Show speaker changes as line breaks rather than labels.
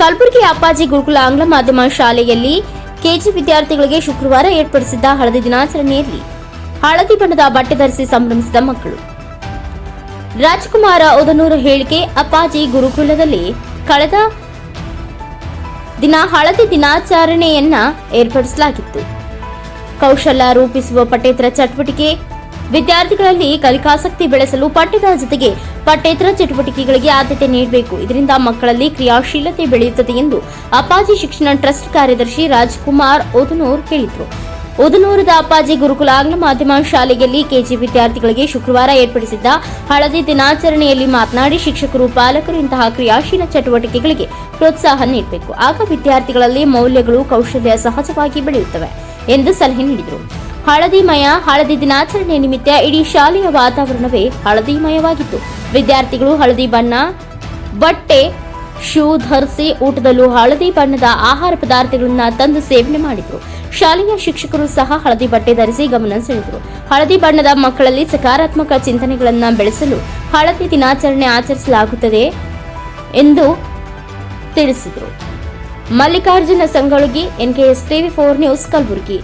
ಕಲಬುರಗಿ ಅಪ್ಪಾಜಿ ಗುರುಕುಲ ಆಂಗ್ಲ ಮಾಧ್ಯಮ ಶಾಲೆಯಲ್ಲಿ ಕೆಜಿ ವಿದ್ಯಾರ್ಥಿಗಳಿಗೆ ಶುಕ್ರವಾರ ಏರ್ಪಡಿಸಿದ್ದ ಹಳದಿ ದಿನಾಚರಣೆಯಲ್ಲಿ ಹಳದಿ ಬಣ್ಣದ ಬಟ್ಟೆ ಧರಿಸಿ ಸಂಭ್ರಮಿಸಿದ ಮಕ್ಕಳು. ರಾಜಕುಮಾರ ಉದನೂರು ಹೇಳಿಕೆ ಅಪ್ಪಾಜಿ ಗುರುಕುಲದಲ್ಲಿ ಕಳೆದ ದಿನ ಹಳದಿ ದಿನಾಚರಣೆಯನ್ನ ಏರ್ಪಡಿಸಲಾಗಿತ್ತು. ಕೌಶಲ್ಯ ರೂಪಿಸುವ ಪಠ್ಯೇತರ ಚಟುವಟಿಕೆ ವಿದ್ಯಾರ್ಥಿಗಳಲ್ಲಿ ಕಲಿಕಾಸಕ್ತಿ ಬೆಳೆಸಲು ಪಠ್ಯದ ಜೊತೆಗೆ ಪಠ್ಯೇತರ ಚಟುವಟಿಕೆಗಳಿಗೆ ಆದ್ಯತೆ ನೀಡಬೇಕು. ಇದರಿಂದ ಮಕ್ಕಳಲ್ಲಿ ಕ್ರಿಯಾಶೀಲತೆ ಬೆಳೆಯುತ್ತದೆ ಎಂದು ಅಪ್ಪಾಜಿ ಶಿಕ್ಷಣ ಟ್ರಸ್ಟ್ ಕಾರ್ಯದರ್ಶಿ ರಾಜ್ಕುಮಾರ್ ಓದನೂರ್ ಹೇಳಿದರು. ಉದನೂರದ ಅಪ್ಪಾಜಿ ಗುರುಕುಲ ಆಂಗ್ಲ ಮಾಧ್ಯಮ ಶಾಲೆಯಲ್ಲಿ ಕೆಜಿ ವಿದ್ಯಾರ್ಥಿಗಳಿಗೆ ಶುಕ್ರವಾರ ಏರ್ಪಡಿಸಿದ್ದ ಹಳದಿ ದಿನಾಚರಣೆಯಲ್ಲಿ ಮಾತನಾಡಿ ಶಿಕ್ಷಕರು, ಪಾಲಕರು ಇಂತಹ ಕ್ರಿಯಾಶೀಲ ಚಟುವಟಿಕೆಗಳಿಗೆ ಪ್ರೋತ್ಸಾಹ ನೀಡಬೇಕು. ಆಗ ವಿದ್ಯಾರ್ಥಿಗಳಲ್ಲಿ ಮೌಲ್ಯಗಳು, ಕೌಶಲ್ಯ ಸಹಜವಾಗಿ ಬೆಳೆಯುತ್ತವೆ ಎಂದು ಸಲಹೆ ನೀಡಿದರು. ಹಳದಿಮಯ ಹಳದಿ ದಿನಾಚರಣೆ ನಿಮಿತ್ತ ಇಡೀ ಶಾಲೆಯ ವಾತಾವರಣವೇ ಹಳದಿಮಯವಾಗಿತ್ತು. ವಿದ್ಯಾರ್ಥಿಗಳು ಹಳದಿ ಬಣ್ಣ, ಬಟ್ಟೆ, ಶೂ ಧರಿಸಿ ಊಟದಲ್ಲೂ ಹಳದಿ ಬಣ್ಣದ ಆಹಾರ ಪದಾರ್ಥಗಳನ್ನ ತಂದು ಸೇವನೆ ಮಾಡಿದರು. ಶಾಲೆಯ ಶಿಕ್ಷಕರು ಸಹ ಹಳದಿ ಬಟ್ಟೆ ಧರಿಸಿ ಗಮನ ಸೆಳೆದರು. ಹಳದಿ ಬಣ್ಣದ ಮಕ್ಕಳಲ್ಲಿ ಸಕಾರಾತ್ಮಕ ಚಿಂತನೆಗಳನ್ನು ಬೆಳೆಸಲು ಹಳದಿ ದಿನಾಚರಣೆ ಆಚರಿಸಲಾಗುತ್ತದೆ ಎಂದು ತಿಳಿಸಿದರು. Mallikarjuna Sangolagi N K S TV four news, Kalaburagi.